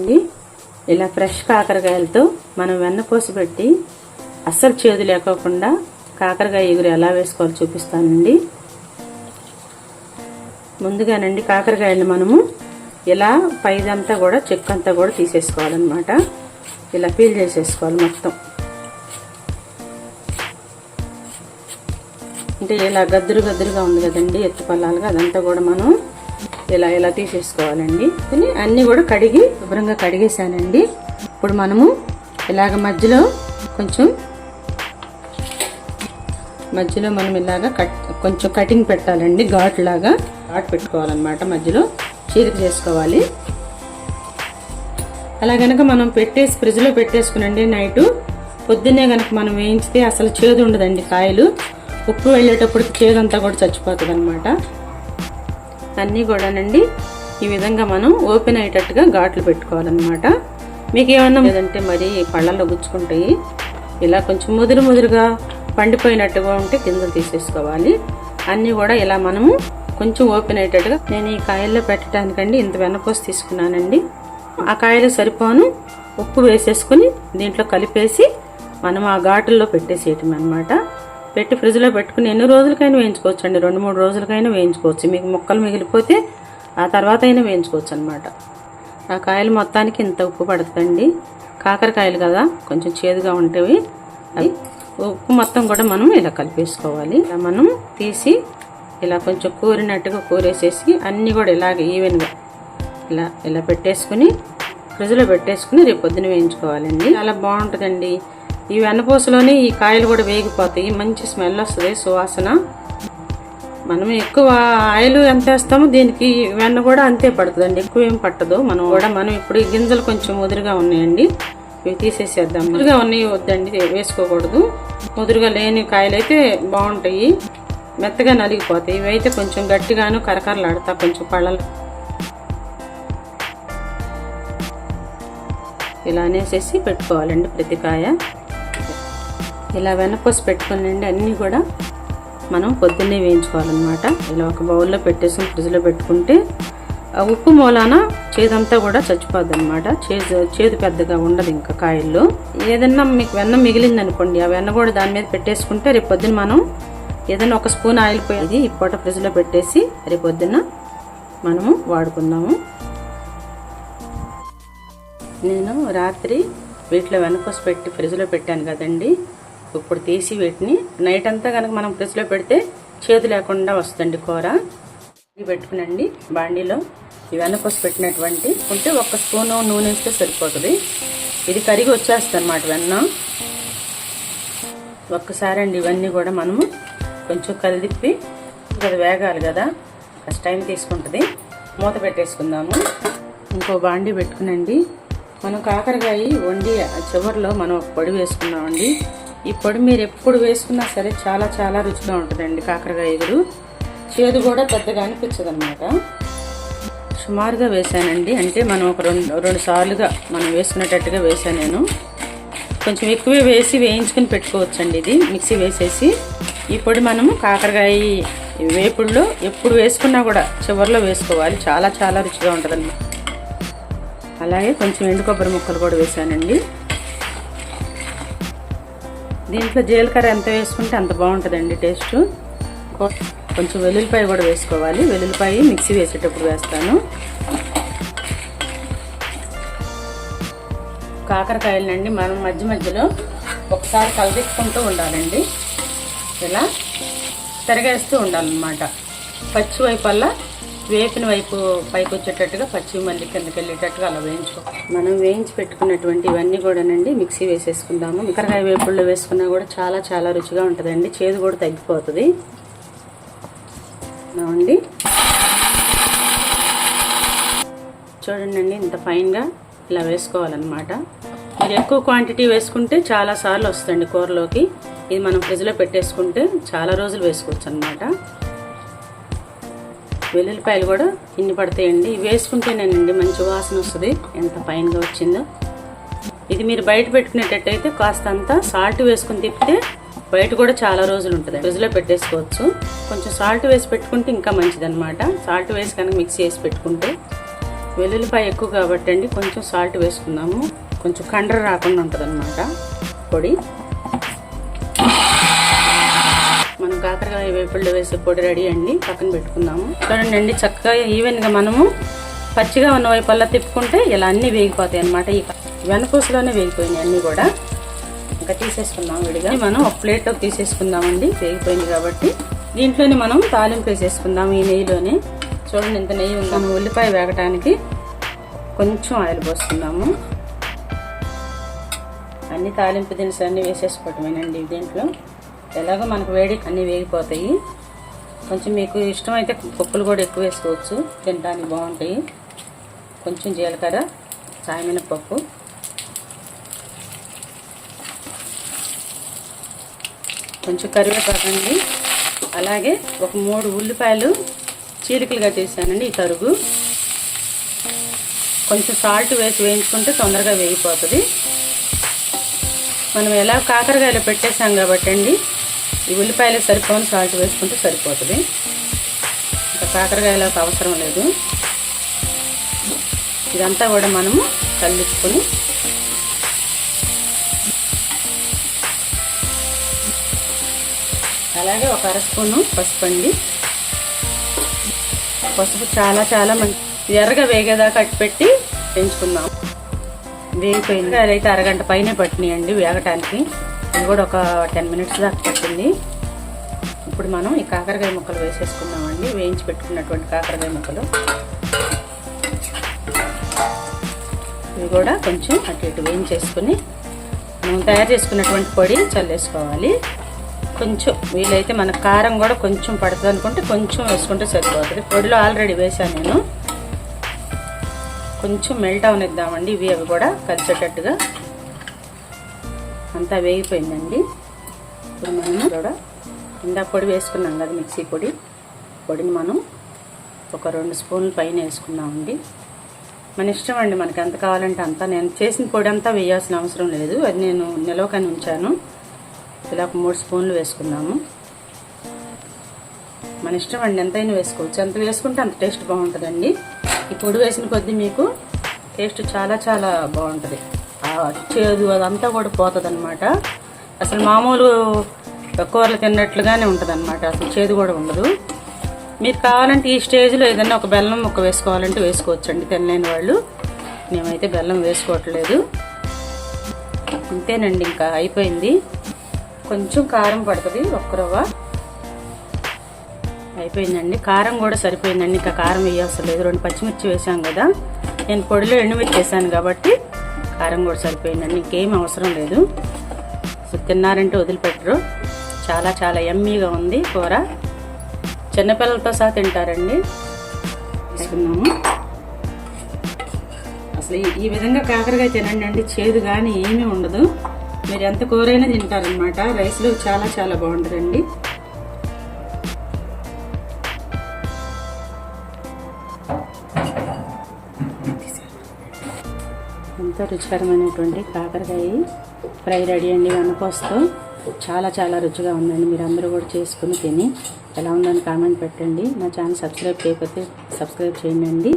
అండి ఇలా ఫ్రెష్ కాకరకాయలతో మనం వెన్నపూస పెట్టి అస్సలు చేదు లేకోకుండా కాకరకాయ ఎగురు ఎలా వేసుకోవాలో చూపిస్తానండి. ముందుగానండి కాకరకాయలు మనము ఇలా పైదంతా కూడా చెక్కంతా కూడా తీసేసుకోవాలన్నమాట. ఇలా పీల్ చేసేసుకోవాలి మొత్తం. అంటే ఇలా గద్దురు గద్దురుగా ఉంది కదండి ఎత్తు పల్లాలుగా అదంతా కూడా మనం ఇలా ఇలా తీసేసుకోవాలండి. కానీ అన్నీ కూడా కడిగి శుభ్రంగా కడిగేసానండి ఇప్పుడు మనము ఇలాగ మధ్యలో కొంచెం మధ్యలో మనం ఇలాగ కట్ కొంచెం కటింగ్ పెట్టాలండి. ఘాట్లాగా ఘాట్ పెట్టుకోవాలన్నమాట మధ్యలో. చీరిక చేసుకోవాలి. అలా గనక మనం పెట్టేసి ఫ్రిడ్జ్లో పెట్టేసుకునండి నైటు. పొద్దున్నే గనక మనం వేయించితే అసలు చేదు ఉండదండి కాయలు. ఉప్పు వెళ్ళేటప్పుడు చేదంతా కూడా చచ్చిపోతుంది అనమాట అన్నీ కూడానండి ఈ విధంగా మనం ఓపెన్ అయ్యేటట్టుగా ఘాట్లు పెట్టుకోవాలన్నమాట. మీకు ఏమన్నా లేదంటే మరి పళ్ళల్లో గుచ్చుకుంటాయి ఇలా కొంచెం ముదురు ముదురుగా పండిపోయినట్టుగా ఉంటే కింద తీసేసుకోవాలి. అన్నీ కూడా ఇలా మనము కొంచెం ఓపెన్ అయ్యేటట్టుగా నేను ఈ కాయల్లో పెట్టడానికండి ఇంత వెన్నపోసి తీసుకున్నానండి. ఆ కాయలు సరిపోను ఉప్పు వేసేసుకుని దీంట్లో కలిపేసి మనం ఆ ఘాటుల్లో పెట్టేసేయటం అనమాట పెట్టి ఫ్రిడ్జ్లో పెట్టుకుని ఎన్ని రోజులకైనా వేయించుకోవచ్చు అండి రెండు మూడు రోజులకైనా వేయించుకోవచ్చు. మీకు ముక్కలు మిగిలిపోతే ఆ తర్వాత అయినా వేయించుకోవచ్చు అనమాట ఆ కాయలు మొత్తానికి ఇంత ఉప్పు పడుతుందండి కాకరకాయలు కదా కొంచెం చేదుగా ఉంటాయి అవి ఉప్పు మొత్తం కూడా మనం ఇలా కలిపేసుకోవాలి. ఇలా మనం తీసి ఇలా కొంచెం కూరినట్టుగా కూరేసేసి అన్నీ కూడా ఇలాగ ఈవెన్గా ఇలా ఇలా పెట్టేసుకుని ఫ్రిడ్జ్లో పెట్టేసుకుని రేపు పొద్దున వేయించుకోవాలండి. చాలా బాగుంటుందండి. ఈ వెన్నపూసలోనే ఈ కాయలు కూడా వేగిపోతాయి. మంచి స్మెల్ వస్తుంది సువాసన. మనం ఎక్కువ ఆయిల్ ఎంత వేస్తామో దీనికి వెన్న కూడా అంతే పడుతుందండి. ఎక్కువ ఏం పట్టదు. మనం కూడా మనం ఇప్పుడు ఈ గింజలు కొంచెం ముదురుగా ఉన్నాయండి. ఇవి తీసేసేద్దాం. ముదురుగా ఉన్నాయి వద్దండి వేసుకోకూడదు. ముదురుగా లేని కాయలు అయితే బాగుంటాయి. మెత్తగా నలిగిపోతాయి. ఇవి అయితే కొంచెం గట్టిగాను కరకరలాడతా కొంచెం పళ్ళలు. ఇలా అనేసేసి పెట్టుకోవాలండి ప్రతి కాయ. ఇలా వెనకొసి పెట్టుకునండి అన్నీ కూడా మనం పొద్దున్నే వేయించుకోవాలన్నమాట. ఇలా ఒక బౌల్లో పెట్టేసి ఫ్రిడ్జ్లో పెట్టుకుంటే ఆ ఉప్పు మూలాన చేదంతా కూడా చచ్చిపోద్ది అనమాట చేదు చేదు పెద్దగా ఉండదు ఇంకా కాయల్లో. ఏదన్నా మీకు వెన్న మిగిలింది అనుకోండి ఆ వెన్న కూడా దాని మీద పెట్టేసుకుంటే రేపు పొద్దున్న మనం ఏదైనా ఒక స్పూన్ ఆయిల్ పోయేది ఈ పూట ఫ్రిడ్జ్లో పెట్టేసి రేపు పొద్దున్న మనము వాడుకుందాము. నేను రాత్రి వీటిలో వెనకొసి పెట్టి ఫ్రిడ్జ్లో పెట్టాను కదండి. ఇప్పుడు తీసి వీటిని నైట్ అంతా కనుక మనం ఫ్రిడ్జ్లో పెడితే చేదు లేకుండా వస్తుంది కూర. ఇది పెట్టుకునండి బాండీలో. ఇవన్నీ పోసి పెట్టినటువంటి ఉంటే ఒక స్పూను నూనె వేస్తే సరిపోతుంది. ఇది కరిగి వచ్చేస్తుంది అనమాట వెన్న. ఒక్కసారి అండి ఇవన్నీ కూడా మనము కొంచెం కలిదిప్పి అది వేగాలి కదా. ఫస్ట్ టైం తీసుకుంటుంది. మూత పెట్టేసుకుందాము. ఇంకో బాండీ పెట్టుకునండి. మనం కాకరకాయ వండి చివరిలో మనం ఒక పొడి వేసుకున్నామండి ఈ పొడి మీరు ఎప్పుడు వేసుకున్నా సరే చాలా చాలా రుచిగా ఉంటుందండి కాకరకాయ ఎగురు. చేదు కూడా పెద్దగా అనిపించదు అనమాట సుమారుగా వేసానండి అంటే మనం ఒక రెండు రెండు సార్లుగా మనం వేసుకునేటట్టుగా వేసాను నేను. కొంచెం ఎక్కువే వేసి వేయించుకుని పెట్టుకోవచ్చండి ఇది. మిక్సీ వేసేసి ఈ పొడి మనము కాకరకాయ వేపుడులో ఎప్పుడు వేసుకున్నా కూడా చివరిలో వేసుకోవాలి. చాలా చాలా రుచిగా ఉంటుందండి అలాగే కొంచెం ఎండు కొబ్బరి ముక్కలు కూడా వేసానండి దీంట్లో జీలకర్ర ఎంత వేసుకుంటే అంత బాగుంటుందండి టేస్ట్. కొంచెం వెల్లుల్లిపాయ కూడా వేసుకోవాలి. వెల్లుల్లిపాయ మిక్సీ వేసేటప్పుడు వేస్తాను. కాకరకాయలనండి మనం మధ్య మధ్యలో ఒకసారి కలిపించుకుంటూ ఉండాలండి. ఇలా తిరగేస్తూ ఉండాలన్నమాట. పచ్చివైపల్లా వేపిన వైపు పైకి వచ్చేటట్టుగా పచ్చి మళ్ళీ కిందకి వెళ్ళేటట్టుగా అలా వేయించుకో మనం వేయించి పెట్టుకున్నటువంటి ఇవన్నీ కూడానండి మిక్సీ వేసేసుకుందాము. మికరకాయ వేపుళ్ళు వేసుకున్నా కూడా చాలా చాలా రుచిగా ఉంటుందండి. చేదు కూడా తగ్గిపోతుంది. అండి చూడండి అండి ఇంత ఫైన్గా ఇలా వేసుకోవాలన్నమాట. మీరు ఎక్కువ క్వాంటిటీ వేసుకుంటే చాలా సార్లు వస్తుంది కూరలోకి. ఇది మనం ఫ్రిడ్జ్లో పెట్టేసుకుంటే చాలా రోజులు వేసుకోవచ్చు అనమాట వెల్లుల్లిపాయలు కూడా ఇన్ని పడతాయండి. ఇవి వేసుకుంటేనేనండి మంచి వాసన వస్తుంది. ఎంత ఫైన్గా వచ్చిందో. ఇది మీరు బయట పెట్టుకునేటట్టయితే కాస్త అంతా సాల్ట్ వేసుకుని తిప్పితే బయట కూడా చాలా రోజులు ఉంటుంది. ఫ్రిడ్జ్లో పెట్టేసుకోవచ్చు. కొంచెం సాల్ట్ వేసి పెట్టుకుంటే ఇంకా మంచిది అనమాట సాల్ట్ వేసి కనుక మిక్సీ వేసి పెట్టుకుంటే వెల్లుల్లిపాయ ఎక్కువ కాబట్టి అండి కొంచెం సాల్ట్ వేసుకుందాము. కొంచెం కండ్ర రాకుండా ఉంటుంది పొడి. కాకరకాయ వేపుళ్ళు వేసే పొడి రెడీ అండి పక్కన పెట్టుకుందాము. చూడండి అండి చక్కగా ఈవెన్గా మనము పచ్చిగా ఉన్న వైపల్లా తిప్పుకుంటే ఇలా అన్నీ వేగిపోతాయి అనమాట ఈ వెనపూసలోనే వేగిపోయినాయి అన్నీ కూడా. ఇంకా తీసేసుకుందాం విడిగా. మనం ఒక ప్లేట్లోకి తీసేసుకుందామండి వేగిపోయింది కాబట్టి. దీంట్లోనే మనం తాలింపు వేసేసుకుందాం ఈ నెయ్యిలోనే. చూడండి ఇంత నెయ్యి ఉందాము ఉల్లిపాయ వేగటానికి కొంచెం ఆయిల్ పోసుకుందాము. అన్ని తాలింపు దినుసులు అన్నీ వేసేసుకోవటమేనండి దీంట్లో. ఎలాగో మనకు వేడి అన్నీ వేగిపోతాయి. కొంచెం మీకు ఇష్టమైతే పప్పులు కూడా ఎక్కువ వేసుకోవచ్చు. తినడానికి బాగుంటాయి. కొంచెం జీలకర్ర సాయమినపప్పు కొంచెం కరివేపాకండి అలాగే ఒక మూడు ఉల్లిపాయలు చీలికలుగా చేశానండి ఈ తరుగు. కొంచెం సాల్ట్ వేసి వేయించుకుంటే తొందరగా వేగిపోతుంది. మనం ఎలా కాకరకాయలు పెట్టేసాం కాబట్టి అండి ఈ ఉల్లిపాయలు సరిపోని సాల్ట్ వేసుకుంటే సరిపోతుంది. ఇంకా కాకరకాయలకు అవసరం లేదు. ఇదంతా కూడా మనము కలుపుకొని అలాగే ఒక అర స్పూను పసుపు అండి. పసుపు చాలా చాలా మంచి ఎర్రగా వేగేదాకా అట్టు పెట్టి పెంచుకుందాం. వేగిపోయింది. అదైతే అరగంట పైనే పట్టినాయండి వేగటానికి. ఇది కూడా ఒక టెన్ మినిట్స్ దాకా పట్టింది. ఇప్పుడు మనం ఈ కాకరకాయ ముక్కలు వేసేసుకున్నామండి వేయించి పెట్టుకున్నటువంటి కాకరకాయ ముక్కలు. ఇవి కూడా కొంచెం అటు ఇటు వేయించేసుకుని మనం తయారు చేసుకున్నటువంటి పొడి చల్లేసుకోవాలి. కొంచెం వీలైతే మన కారం కూడా కొంచెం పడుతుంది అనుకుంటే కొంచెం వేసుకుంటే సరిపోతుంది. పొడిలో ఆల్రెడీ వేసాను నేను. కొంచెం మెల్ట్ అవనిద్దామండి. ఇవి అవి కూడా కలిసేటట్టుగా. అంతా వేగిపోయిందండి. ఇప్పుడు మనం కూడా ఇందా పొడి వేసుకున్నాం కదా మిక్సీ పొడి. పొడిని మనం ఒక రెండు స్పూన్లు పైన వేసుకున్నామండి మన ఇష్టం అండి మనకి ఎంత కావాలంటే అంత. నేను చేసిన పొడి అంతా వేయాల్సిన అవసరం లేదు. అది నేను నిలవకని ఉంచాను. ఇలా ఒక మూడు స్పూన్లు వేసుకున్నాము మన ఇష్టం అండి ఎంతైనా వేసుకోవచ్చు. ఎంత వేసుకుంటే అంత టేస్ట్ బాగుంటుందండి. ఈ పొడి వేసిన కొద్దీ మీకు టేస్ట్ చాలా చాలా బాగుంటుంది. చేదు అదంతా కూడా పోతుంది అనమాట అసలు మామూలు కూరలు తిన్నట్లుగానే ఉంటుంది అనమాట అసలు చేదు కూడా ఉండదు. మీరు కావాలంటే ఈ స్టేజ్లో ఏదైనా ఒక బెల్లం ముక్క వేసుకోవాలంటే వేసుకోవచ్చండి తినలేని వాళ్ళు. మేమైతే బెల్లం వేసుకోవట్లేదు. అంతేనండి ఇంకా అయిపోయింది. కొంచెం కారం పడుతుంది ఒక్క రవ్వ. అయిపోయిందండి. కారం కూడా సరిపోయిందండి. ఇంకా కారం వేయవసరం లేదు. రెండు పచ్చిమిర్చి వేసాం కదా. నేను పొడిలో ఎండుమిర్చి వేసాను కాబట్టి కారం కూడా సరిపోయిందండి ఇంకేం అవసరం లేదు. సో తిన్నారంటే వదిలిపెట్టరు. చాలా చాలా ఎమ్మీగా ఉంది కూర. చిన్నపిల్లలతో సహా తింటారండి. తీసుకున్నాము అసలు ఈ- విధంగా కాకరకాయ తినండి అండి చేదు కానీ ఏమీ ఉండదు. మీరు ఎంత కూరైనా తింటారనమాట రైస్లో చాలా చాలా బాగుంటుందండి. ఎంతో రుచికరమైనటువంటి కాకరకాయ ఫ్రై రెడీ అండి. వనకోసతో చాలా చాలా రుచిగా ఉందండి. మీరు అందరూ కూడా చేసుకుని తిని ఎలా ఉందని కామెంట్ పెట్టండి. నా ఛానల్ సబ్స్క్రైబ్ చేయకపోతే సబ్స్క్రైబ్ చేయండి.